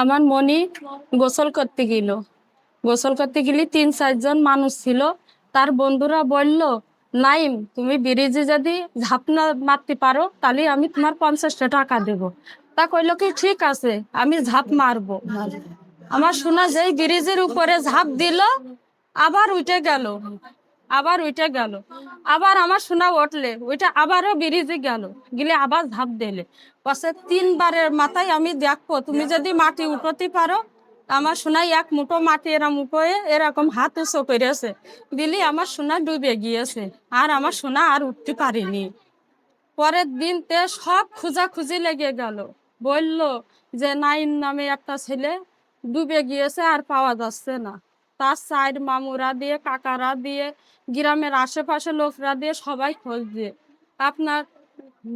আমার মনি গোসল করতে গেল। গোসল করতে গেলে তিন চারজন মানুষ ছিল। তার বন্ধুরা বলল, নাইম, তুমি ব্রিজে যদি ঝাপনা মারতে পারো, তাহলে আমি তোমার পঞ্চাশটা টাকা দেব। তা কইল কি, ঠিক আছে, আমি ঝাঁপ মারবো। আমার শোনা যেই ব্রিজের উপরে ঝাঁপ দিল, আবার উঠে গেল। আবার ওইটা গেল। আবার আমার সোনা উঠলে, ওইটা আবারও ব্রিজে গেল। গেলে আবার ঝাঁপ দিলে। পাশে তিনবারের মাথায় আমি দেখব, তুমি যদি মাটি উঠোতে পারো, আমার সোনাই এক মুঠো মাটি এরম উপরে এরকম হাত উঁচু করেছে। দিলি আমার সোনা ডুবে গিয়েছে, আর আমার সোনা আর উঠতে পারিনি। পরের দিনতে সব খুঁজাখুঁজি লেগে গেল। বলল যে, নাইন নামে একটা ছেলে ডুবে গিয়েছে আর পাওয়া যাচ্ছে না। তার সাইড মামুরা দিয়ে কাকারা দিয়ে গ্রামের আশেপাশে লোকরা দিয়ে সবাই খোঁজ দিয়ে। আপনার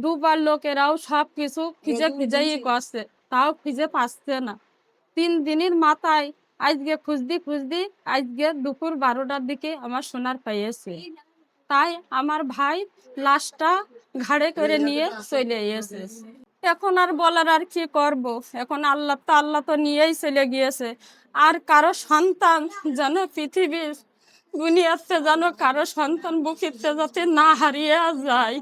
দুবার লোকেরাও সব কিছু খুঁজে খুঁজেই করছে তাও খুঁজে পাচ্ছে না। তিন দিনের মাথায় আজকে খুঁজদি খুঁজদি আজকে দুপুর বারোটার দিকে আমার সোনার পেয়েছে তাই আমার ভাই লাশটা ঘাড়ে করে নিয়ে চলে এসেছে। এখন আর বলার আর কি করব? এখন আল্লাহ তো আল্লাহ তো নিয়েই চলে গিয়েছে। আর কারও সন্তান যেন পৃথিবীর দুনিয়াতে যেন কারও সন্তান বুকিতে যাতে না হারিয়ে যায়।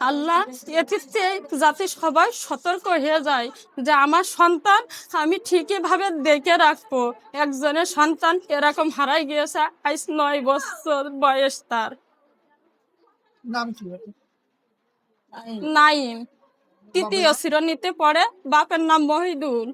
আল্লাহ এটিতে যাতে সবাই সতর্ক হয়ে যায় যে আমার সন্তান আমি ঠিকই ভাবে দেখে রাখব। একজনের সন্তান এরকম হারাই গিয়েছে আজ নয় বছর বয়স তার। নাম কি নাইম। তৃতীয় শ্রেণীতে পড়ে বাপের নাম মহিদুল।